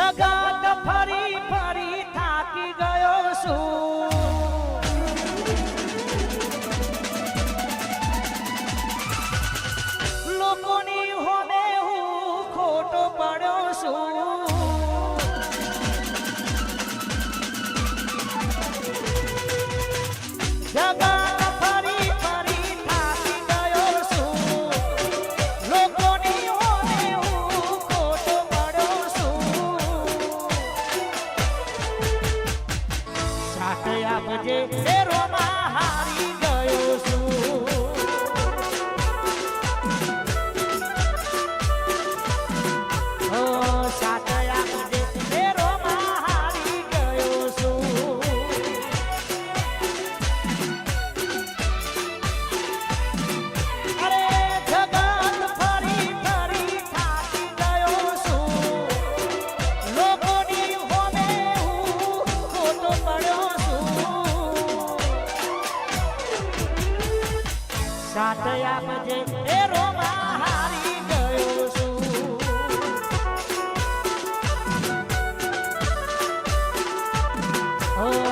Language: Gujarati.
જગત ફરી ફરી થાકી ગયો છું. લોકોની હોમે હું ખોટો પડ્યો છું. સાથ આપજે રોમા સાથ આપજે એ રોમા હારી ગયો છું. ઓ